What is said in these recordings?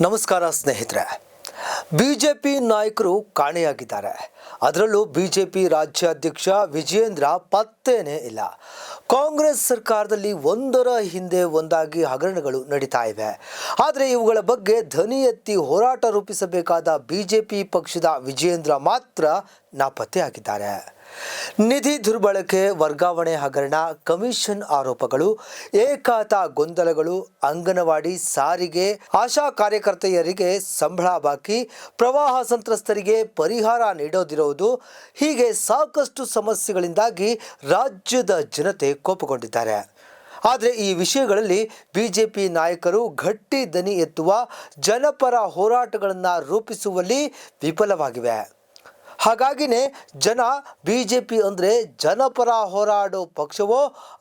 ನಮಸ್ಕಾರ ಸ್ನೇಹಿತರೆ. B J P ನಾಯಕರು ಕಾಣೆಯಾಗಿದ್ದಾರೆ. ಅದರಲ್ಲೂ ಬಿ ಜೆ ಪಿ ರಾಜ್ಯಾಧ್ಯಕ್ಷ ವಿಜಯೇಂದ್ರ ಪತ್ತೇನೇ ಇಲ್ಲ. ಕಾಂಗ್ರೆಸ್ ಸರ್ಕಾರದಲ್ಲಿ ಒಂದರ ಹಿಂದೆ ಒಂದಾಗಿ ಹಗರಣಗಳು ನಡೀತಾ ಇವೆ. ಆದರೆ ಇವುಗಳ ಬಗ್ಗೆ ಧ್ವನಿ ಎತ್ತಿ ಹೋರಾಟ ರೂಪಿಸಬೇಕಾದ ಬಿಜೆಪಿ ಪಕ್ಷದ ವಿಜಯೇಂದ್ರ ಮಾತ್ರ ನಾಪತ್ತೆಯಾಗಿದ್ದಾರೆ. ನಿಧಿ ದುರ್ಬಳಕೆ ವರ್ಗಾವಣೆ ಹಗರಣ, ಕಮಿಷನ್ ಆರೋಪಗಳು, ಏಕಾತ ಗೊಂದಲಗಳು, ಅಂಗನವಾಡಿ ಸಾರಿಗೆ, ಆಶಾ ಕಾರ್ಯಕರ್ತೆಯರಿಗೆ ಸಂಬಳ ಬಾಕಿ, ಪ್ರವಾಹ ಸಂತ್ರಸ್ತರಿಗೆ ಪರಿಹಾರ ನೀಡೋದಿರುವುದು ಹೀಗೆ ಸಾಕಷ್ಟು ಸಮಸ್ಯೆಗಳಿಂದಾಗಿ ರಾಜ್ಯದ ಜನತೆ ಕೋಪಗೊಂಡಿದ್ದಾರೆ. ಆದರೆ ಈ ವಿಷಯಗಳಲ್ಲಿ ಬಿಜೆಪಿ ನಾಯಕರು ಗಟ್ಟಿ ದನಿ ಎತ್ತುವ ಜನಪರ ಹೋರಾಟಗಳನ್ನು ರೂಪಿಸುವಲ್ಲಿ ವಿಫಲವಾಗಿವೆ. ಹಾಗಾಗಿನೇ ಜನ ಬಿ ಜೆ ಪಿ ಅಂದರೆ ಜನಪರ ಹೋರಾಡೋ ಪಕ್ಷವೋ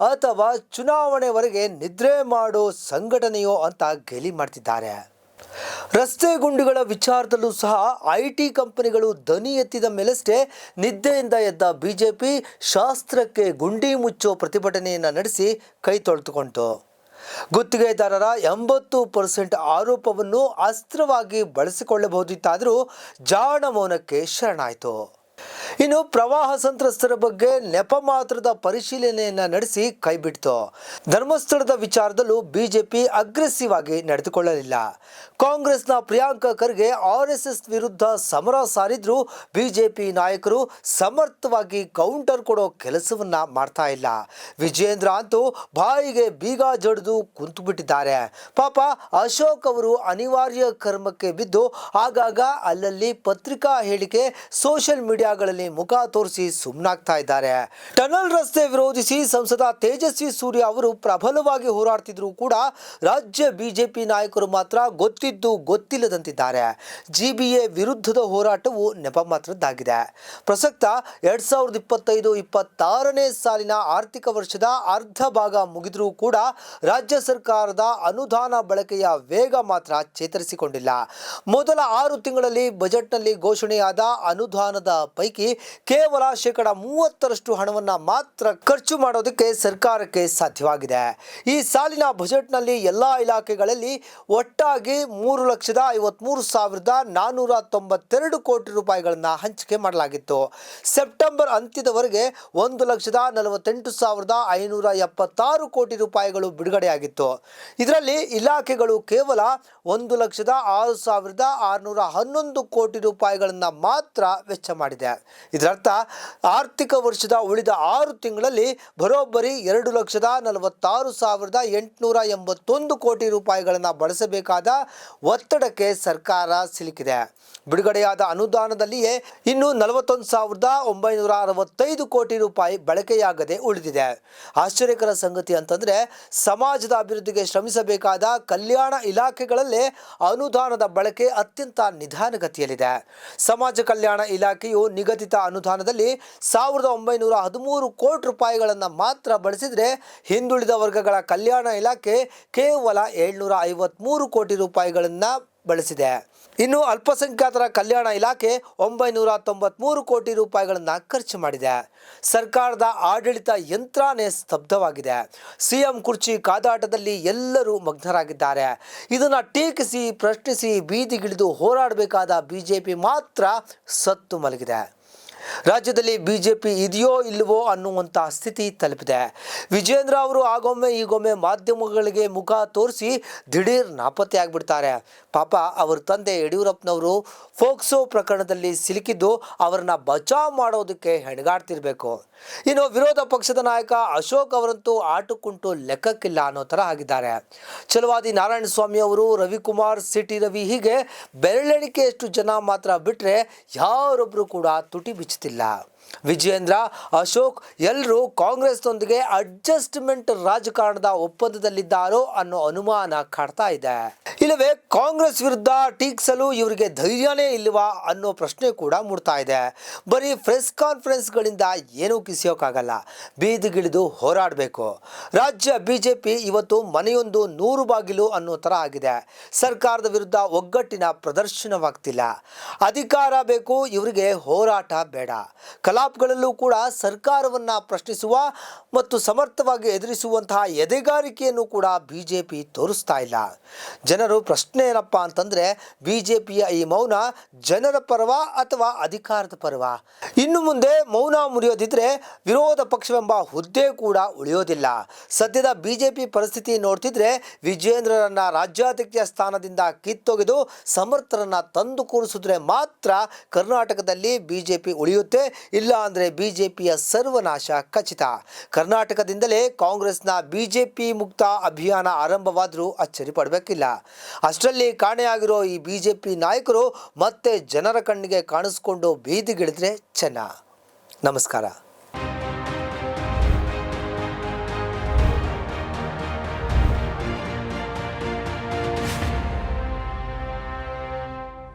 ಅಥವಾ ಚುನಾವಣೆವರೆಗೆ ನಿದ್ರೆ ಮಾಡೋ ಸಂಘಟನೆಯೋ ಅಂತ ಗೇಲಿ ಮಾಡ್ತಿದ್ದಾರೆ. ರಸ್ತೆ ಗುಂಡಿಗಳ ವಿಚಾರದಲ್ಲೂ ಸಹ ಐ ಟಿ ಕಂಪನಿಗಳು ದನಿ ಎತ್ತಿದ ಮೇಲಷ್ಟೇ ನಿದ್ದೆಯಿಂದ ಎದ್ದ ಬಿಜೆಪಿ ಶಾಸ್ತ್ರಕ್ಕೆ ಗುಂಡಿ ಮುಚ್ಚೋ ಪ್ರತಿಭಟನೆಯನ್ನು ನಡೆಸಿ ಕೈ ತೊಳೆದುಕೊಂಡಿತು ಗುತ್ತಿಗೆದಾರರ ಎಂಬತ್ತು ಪರ್ಸೆಂಟ್ ಆರೋಪವನ್ನು ಅಸ್ತ್ರವಾಗಿ ಬಳಸಿಕೊಳ್ಳಬಹುದಿತ್ತಾದರೂ ಜಾಣ ಮೌನಕ್ಕೆ ಶರಣಾಯಿತು. ಇನ್ನು ಪ್ರವಾಹ ಸಂತ್ರಸ್ತರ ಬಗ್ಗೆ ನೆಪ ಮಾತ್ರದ ಪರಿಶೀಲನೆಯನ್ನ ನಡೆಸಿ ಕೈಬಿಡ್ತು ಧರ್ಮಸ್ಥಳದ ವಿಚಾರದಲ್ಲೂ ಬಿಜೆಪಿ ಅಗ್ರೆಸಿವ್ ಆಗಿ ನಡೆದುಕೊಳ್ಳಲಿಲ್ಲ. ಕಾಂಗ್ರೆಸ್ನ Priyanka Kharge R S S ವಿರುದ್ಧ ಸಮರ ಸಾರಿದ್ರು ಬಿಜೆಪಿ ನಾಯಕರು ಸಮರ್ಥವಾಗಿ ಕೌಂಟರ್ ಕೊಡೋ ಕೆಲಸವನ್ನ ಮಾಡ್ತಾ ಇಲ್ಲ. ವಿಜಯೇಂದ್ರ ಅಂತೂ ಬಾಯಿಗೆ ಬೀಗ ಜಡಿದು ಕುಂತು ಬಿಟ್ಟಿದ್ದಾರೆ ಪಾಪ ಅಶೋಕ್ ಅವರು ಅನಿವಾರ್ಯ ಕರ್ಮಕ್ಕೆ ಬಿದ್ದು ಆಗಾಗ ಅಲ್ಲಲ್ಲಿ ಪತ್ರಿಕಾ ಹೇಳಿಕೆ ಸೋಷಿಯಲ್ ಮೀಡಿಯಾಗಳಲ್ಲಿ ಮುಖ ತೋರಿಸಿ ಸುಮ್ಮನಾಗ್ತಾ ಇದ್ದಾರೆ. ಟನಲ್ ರಸ್ತೆ ವಿರೋಧಿಸಿ ಸಂಸದ ತೇಜಸ್ವಿ ಸೂರ್ಯ ಅವರು ಪ್ರಬಲವಾಗಿ ಹೋರಾಡ್ತಿದ್ರು ಕೂಡ ರಾಜ್ಯ ಬಿಜೆಪಿ ನಾಯಕರು ಮಾತ್ರ ಗೊತ್ತಿದ್ದು ಗೊತ್ತಿಲ್ಲದಂತಿದ್ದಾರೆ. ಜಿಬಿಎ ವಿರುದ್ಧದ ಹೋರಾಟವು ನೆಪ ಮಾತ್ರದ್ದಾಗಿದೆ ಪ್ರಸಕ್ತ ಎರಡ್ ಸಾವಿರದ ಇಪ್ಪತ್ತೈದು, ಇಪ್ಪತ್ತಾರನೇ ಸಾಲಿನ ಆರ್ಥಿಕ ವರ್ಷದ ಅರ್ಧ ಭಾಗ ಮುಗಿದರೂ ಕೂಡ ರಾಜ್ಯ ಸರ್ಕಾರದ ಅನುದಾನ ಬಳಕೆಯ ವೇಗ ಮಾತ್ರ ಚೇತರಿಸಿಕೊಂಡಿಲ್ಲ. ಮೊದಲ ಆರು ತಿಂಗಳಲ್ಲಿ ಬಜೆಟ್ನಲ್ಲಿ ಘೋಷಣೆಯಾದ ಅನುದಾನದ ಪೈಕಿ ಕೇವಲ ಶೇಕಡ ಮೂವತ್ತರಷ್ಟು ಹಣವನ್ನು ಮಾತ್ರ ಖರ್ಚು ಮಾಡೋದಕ್ಕೆ ಸರ್ಕಾರಕ್ಕೆ ಸಾಧ್ಯವಾಗಿದೆ. ಈ ಸಾಲಿನ ಬಜೆಟ್ನಲ್ಲಿ ಎಲ್ಲ ಇಲಾಖೆಗಳಲ್ಲಿ ಒಟ್ಟಾಗಿ ಮೂರು ಲಕ್ಷದ ಐವತ್ಮೂರು ಸಾವಿರದ ನಾನ್ನೂರ ತೊಂಬತ್ತೆರಡು ಕೋಟಿ ರೂಪಾಯಿಗಳನ್ನು ಹಂಚಿಕೆ ಮಾಡಲಾಗಿತ್ತು. ಸೆಪ್ಟೆಂಬರ್ ಅಂತ್ಯದವರೆಗೆ ಒಂದು ಲಕ್ಷದ ನಲವತ್ತೆಂಟು ಸಾವಿರದ ಐನೂರ ಎಪ್ಪತ್ತಾರು ಕೋಟಿ ರೂಪಾಯಿಗಳು ಬಿಡುಗಡೆಯಾಗಿತ್ತು. ಇದರಲ್ಲಿ ಇಲಾಖೆಗಳು ಕೇವಲ ಒಂದು ಲಕ್ಷದ ಆರು ಸಾವಿರದ ಆರುನೂರ ಹನ್ನೊಂದು ಕೋಟಿ ರೂಪಾಯಿಗಳನ್ನು ಮಾತ್ರ ವೆಚ್ಚ ಮಾಡಿದೆ. ಇದರರ್ಥ ಆರ್ಥಿಕ ವರ್ಷದ ಉಳಿದ ಆರು ತಿಂಗಳಲ್ಲಿ ಬರೋಬ್ಬರಿ ಎರಡು ಲಕ್ಷದ ನಲವತ್ತಾರು ಸಾವಿರದ ಎಂಟುನೂರ ಎಂಬತ್ತೊಂದು ಕೋಟಿ ರೂಪಾಯಿಗಳನ್ನು ಬಳಸಬೇಕಾದ ಒತ್ತಡಕ್ಕೆ ಸರ್ಕಾರ ಸಿಲುಕಿದೆ. ಬಿಡುಗಡೆಯಾದ ಅನುದಾನದಲ್ಲಿಯೇ ಇನ್ನು ನಲವತ್ತೊಂದು ಸಾವಿರದ ಒಂಬೈನೂರ ಅರವತ್ತೈದು ಕೋಟಿ ರೂಪಾಯಿ ಬಳಕೆಯಾಗದೆ ಉಳಿದಿದೆ. ಆಶ್ಚರ್ಯಕರ ಸಂಗತಿ ಅಂತಂದರೆ ಸಮಾಜದ ಅಭಿವೃದ್ಧಿಗೆ ಶ್ರಮಿಸಬೇಕಾದ ಕಲ್ಯಾಣ ಇಲಾಖೆಗಳಲ್ಲೇ ಅನುದಾನದ ಬಳಕೆ ಅತ್ಯಂತ ನಿಧಾನಗತಿಯಲ್ಲಿದೆ. ಸಮಾಜ ಕಲ್ಯಾಣ ಇಲಾಖೆಯು ನಿಗದಿತ ಅನುದಾನದಲ್ಲಿ ಸಾವಿರದ ಒಂಬೈನೂರ ಹದಿಮೂರು ಕೋಟಿ ರೂಪಾಯಿಗಳನ್ನು ಮಾತ್ರ ಬಳಸಿದರೆ ಹಿಂದುಳಿದ ವರ್ಗಗಳ ಕಲ್ಯಾಣ ಇಲಾಖೆ ಕೇವಲ ಏಳ್ನೂರ ಐವತ್ತ್ಮೂರು ಕೋಟಿ ರೂಪಾಯಿಗಳನ್ನು ಬಳಸಿದೆ. ಇನ್ನು ಅಲ್ಪಸಂಖ್ಯಾತರ ಕಲ್ಯಾಣ ಇಲಾಖೆ ಒಂಬೈನೂರ ತೊಂಬತ್ಮೂರು ಕೋಟಿ ರೂಪಾಯಿಗಳನ್ನು ಖರ್ಚು ಮಾಡಿದೆ. ಸರ್ಕಾರದ ಆಡಳಿತ ಯಂತ್ರಾನೇ ಸ್ತಬ್ಧವಾಗಿದೆ. ಸಿಎಂ ಕುರ್ಚಿ ಕಾದಾಟದಲ್ಲಿ ಎಲ್ಲರೂ ಮಗ್ನರಾಗಿದ್ದಾರೆ. ಇದನ್ನು ಟೀಕಿಸಿ ಪ್ರಶ್ನಿಸಿ ಬೀದಿಗಿಳಿದು ಹೋರಾಡಬೇಕಾದ ಬಿಜೆಪಿ ಮಾತ್ರ ಸತ್ತು ಮಲಗಿದೆ. ರಾಜ್ಯದಲ್ಲಿ ಬಿಜೆಪಿ ಇದೆಯೋ ಇಲ್ಲವೋ ಅನ್ನುವಂತಹ ಸ್ಥಿತಿ ತಲುಪಿದೆ. ವಿಜೇಂದ್ರ ಅವರು ಆಗೊಮ್ಮೆ ಈಗೊಮ್ಮೆ ಮಾಧ್ಯಮಗಳಿಗೆ ಮುಖ ತೋರಿಸಿ ದಿಢೀರ್ ನಾಪತ್ತೆ ಆಗಿಬಿಡ್ತಾರೆ. ಪಾಪ ಅವ್ರ ತಂದೆ ಯಡಿಯೂರಪ್ಪನವರು ಫೋಕ್ಸೋ ಪ್ರಕರಣದಲ್ಲಿ ಸಿಲುಕಿದ್ದು ಅವರನ್ನ ಬಚಾವ್ ಮಾಡೋದಕ್ಕೆ ಹೆಣಗಾಡ್ತಿರ್ಬೇಕು. ಇನ್ನು ವಿರೋಧ ಪಕ್ಷದ ನಾಯಕ ಅಶೋಕ್ ಅವರಂತೂ ಆಟಕ್ಕುಂಟು ಲೆಕ್ಕಕ್ಕಿಲ್ಲ ಅನ್ನೋ ಥರ ಆಗಿದ್ದಾರೆ. ಛಲವಾದಿ ನಾರಾಯಣ ಸ್ವಾಮಿ ಅವರು, ರವಿಕುಮಾರ್, ಸಿಟಿ ರವಿ ಹೀಗೆ ಬೆರಳೆಣಿಕೆಯಷ್ಟು ಜನ ಮಾತ್ರ ಬಿಟ್ಟರೆ ಯಾರೊಬ್ಬರು ಕೂಡ ತುಟಿ ಬಿಚ್ಚುತ್ತಿಲ್ಲ ವಿಜಯೇಂದ್ರ, ಅಶೋಕ್ ಎಲ್ಲರೂ ಕಾಂಗ್ರೆಸ್ನೊಂದಿಗೆ ಅಡ್ಜಸ್ಟ್ಮೆಂಟ್ ರಾಜಕಾರಣದ ಒಪ್ಪಂದದಲ್ಲಿದ್ದಾರೋ ಅನ್ನೋ ಅನುಮಾನ ಕಾಡ್ತಾ ಇದೆ. ಇಲ್ಲವೇ ಕಾಂಗ್ರೆಸ್ ವಿರುದ್ಧ ಟೀಕಿಸಲು ಇವರಿಗೆ ಧೈರ್ಯನೇ ಇಲ್ವಾ ಅನ್ನೋ ಪ್ರಶ್ನೆ ಕೂಡ ಮೂಡ್ತಾ ಇದೆ. ಬರೀ ಪ್ರೆಸ್ ಕಾನ್ಫರೆನ್ಸ್ಗಳಿಂದ ಏನೂ ಕಿಸಿಯೋಕ್ಕಾಗಲ್ಲ ಬೀದಿಗಿಳಿದು ಹೋರಾಡಬೇಕು. ರಾಜ್ಯ ಬಿಜೆಪಿ ಇವತ್ತು ಮನೆಯೊಂದು ನೂರು ಬಾಗಿಲು ಅನ್ನೋ ಥರ ಆಗಿದೆ. ಸರ್ಕಾರದ ವಿರುದ್ಧ ಒಗ್ಗಟ್ಟಿನ ಪ್ರದರ್ಶನವಾಗ್ತಿಲ್ಲ. ಅಧಿಕಾರ ಬೇಕು, ಇವರಿಗೆ ಹೋರಾಟ ಬೇಡ. ಕಲಾಪಗಳಲ್ಲೂ ಕೂಡ ಸರ್ಕಾರವನ್ನ ಪ್ರಶ್ನಿಸುವ ಮತ್ತು ಸಮರ್ಥವಾಗಿ ಎದುರಿಸುವಂತಹ ಎದೆಗಾರಿಕೆಯನ್ನು ಕೂಡ ಬಿಜೆಪಿ ತೋರಿಸ್ತಾ ಇಲ್ಲ. ಜನರು ಪ್ರಶ್ನೆ ಏನಪ್ಪ ಅಂತಂದ್ರೆ, ಬಿಜೆಪಿಯ ಈ ಮೌನ ಜನರ ಪರವ ಅಥವಾ ಅಧಿಕಾರದ ಪರವ? ಇನ್ನು ಮುಂದೆ ಮೌನ ಮುರಿಯೋದಿದ್ರೆ ವಿರೋಧ ಪಕ್ಷವೆಂಬ ಹುದ್ದೆ ಕೂಡ ಉಳಿಯೋದಿಲ್ಲ. ಸದ್ಯದ ಬಿಜೆಪಿ ಪರಿಸ್ಥಿತಿ ನೋಡ್ತಿದ್ರೆ ವಿಜೇಂದ್ರರನ್ನ ರಾಜ್ಯಾಧ್ಯಕ್ಷ ಸ್ಥಾನದಿಂದ ಕಿತ್ತೊಗೆದು ಸಮರ್ಥರನ್ನ ತಂದು ಕೂರಿಸಿದ್ರೆ ಮಾತ್ರ ಕರ್ನಾಟಕದಲ್ಲಿ ಬಿಜೆಪಿ ಉಳಿಯುತ್ತೆ ಇಲ್ಲ ಅಂದ್ರೆ ಬಿಜೆಪಿಯ ಸರ್ವನಾಶ ಖಚಿತ. ಕರ್ನಾಟಕದಿಂದಲೇ ಕಾಂಗ್ರೆಸ್ನ ಬಿಜೆಪಿ ಮುಕ್ತ ಅಭಿಯಾನ ಆರಂಭವಾದರೂ ಅಚ್ಚರಿ ಪಡಬೇಕಿಲ್ಲ. ಅಷ್ಟರಲ್ಲಿ ಕಾಣೆಯಾಗಿರೋ ಈ ಬಿಜೆಪಿ ನಾಯಕರು ಮತ್ತೆ ಜನರ ಕಣ್ಣಿಗೆ ಕಾಣಿಸ್ಕೊಂಡು ಬೀದಿಗಿಳಿದ್ರೆ ಚೆನ್ನ. ನಮಸ್ಕಾರ.